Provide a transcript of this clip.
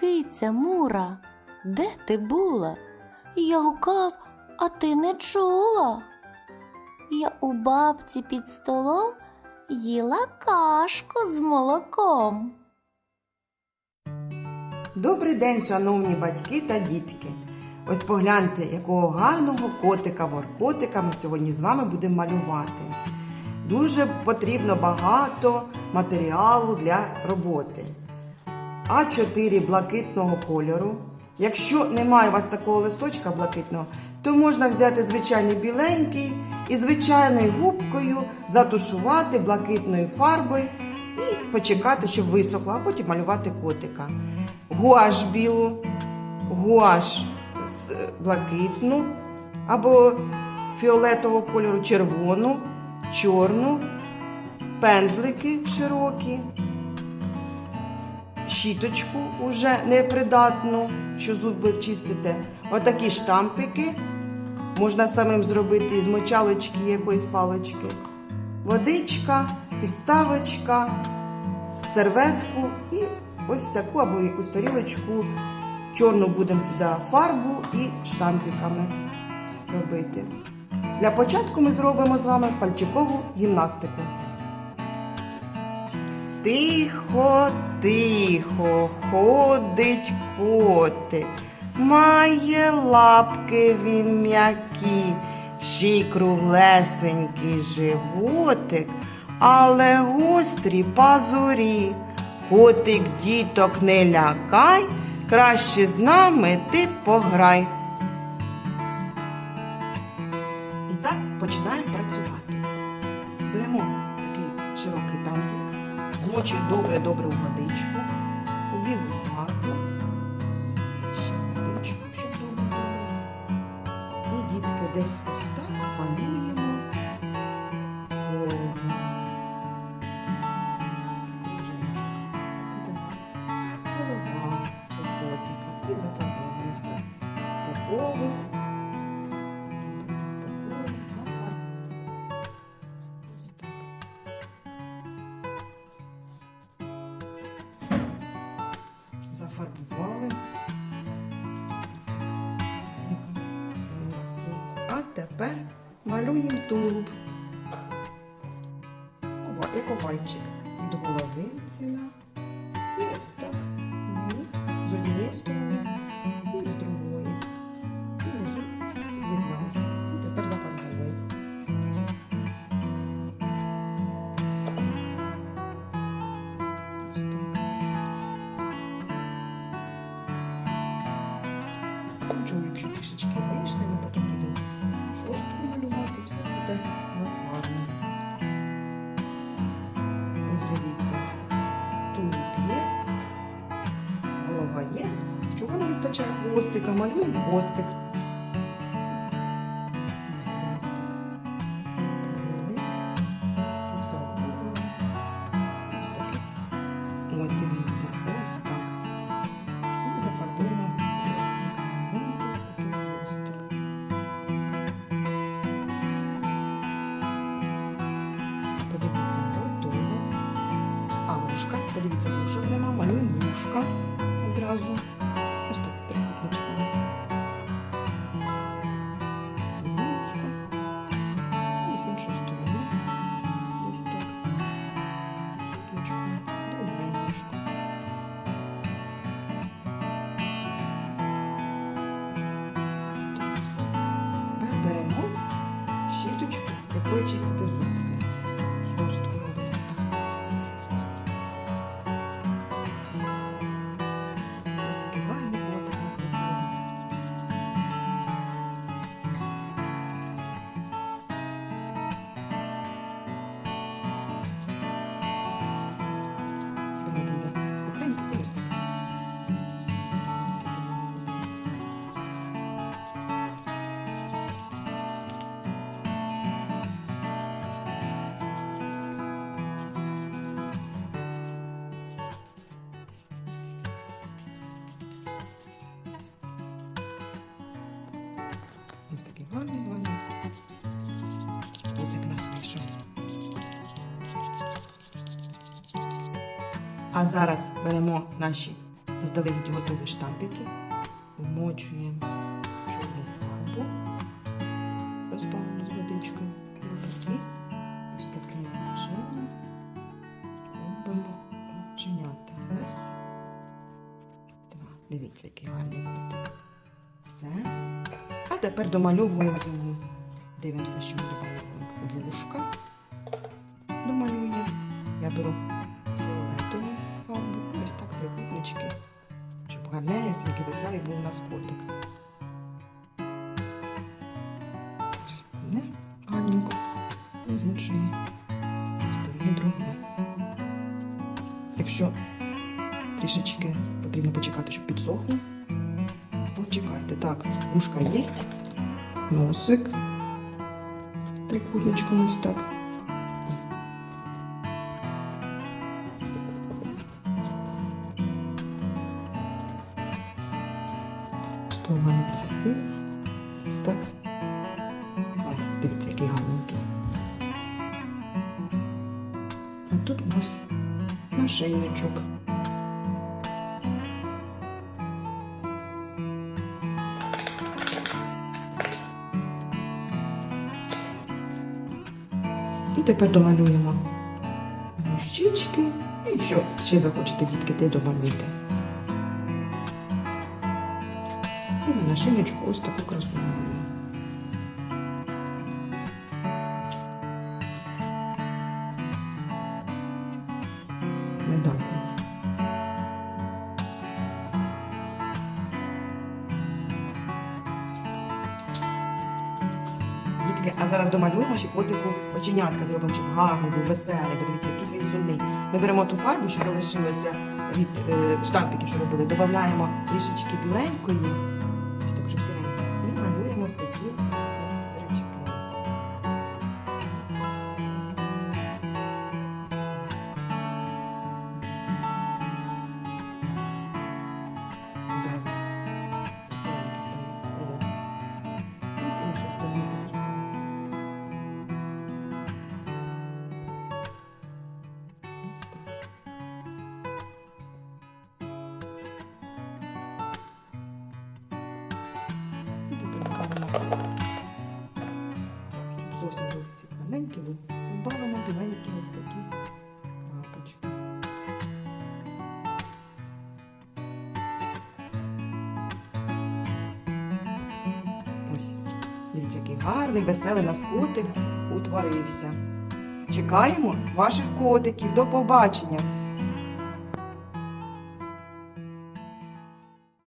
Киця Мура, де ти була? Я гукав, а ти не чула. Я у бабці під столом їла кашку з молоком. Добрий день, шановні батьки та дітки. Ось погляньте, якого гарного котика воркотика ми сьогодні з вами будемо малювати. Дуже потрібно багато матеріалу для роботи. А4 блакитного кольору. Якщо немає у вас такого листочка блакитного, то можна взяти звичайний біленький і звичайною губкою затушувати блакитною фарбою і почекати, щоб висохло, а потім малювати котика. Гуаш білу, гуаш з- блакитну або фіолетового кольору червону, чорну, пензлики широкі щіточку уже непридатну, що зуби чистите. Отакі штампики можна самим зробити з мочалочки якоїсь палочки. Водичка, підставочка, серветку і ось таку або якусь тарілочку. Чорну будемо сюди фарбу і штампиками робити. Для початку ми зробимо з вами пальчикову гімнастику. Тихо, тихо, ходить котик, має лапки він м'які, ще й круглесенький животик, але гострі пазурі. Котик діток не лякай, краще з нами ти пограй. Пензлик, добре-добре у водичку, у білу фарбу. Ще водичку, щоб добре-добре. І дітки десь ось так малюємо голову. Кружечок. Це буде нас голова котика. І зафарбовуємо ось колу. Зафарбували. Молодці. А тепер малюємо тулуб. І ковальчик овальчик. Від голови ціна. І ось так. Вниз з однієї сторони і з другої. Нічого, якщо трішечки вийшли, ми потім будемо шостку малювати, все буде у нас гарно. Ось дивіться, тулуб є, голова є. Чого не вистачає хвостика? Малюємо хвостик. Вушка, подивіться, вушок нема, малюємо вушка одразу. Ось так трикутничками. Вушка. І з іншої сторони. Десь так. Трикутничками. Друге вушко. Ось. Тепер беремо щіточку, якою чистити зубки. Гарний гарний. Котик нас вийшов. А зараз беремо наші заздалегідь готові штампики. Вмочуємо чорну фарбу. Розбавлену з водичкою. І ось таким чином робимо оченята. Раз. Два. Дивіться, який гарний котик. Все. Тепер домальовуємо йому. Дивимося, що ми домальовуємо. Вушка домалюємо. Я беру фіолетову фарбу, ось так трикутнички, щоб гарнесенький, веселий був у нас котик. Ось гарненько. З. Якщо трішечки потрібно почекати, щоб підсохло, почекайте. Так, ушка є, носик трикутничком ось так. Стовгається і ось так. О, дивіться, який. А тут у нас нашийничок. І тепер домалюємо щічки. І якщо ще захочете, дітки, те домалюйте. І на нашиночку ось таку красу Дітки, а зараз домалюємо ще котику оченятка зробимо, щоб гарний був, веселий, подивіться, якийсь він сумний. Ми беремо ту фарбу, що залишилося від е, штампиків, що робили, додаємо трішечки біленької, ось так, щоб сіренько, гарний, веселий нас котик утворився. Чекаємо ваших котиків. До побачення!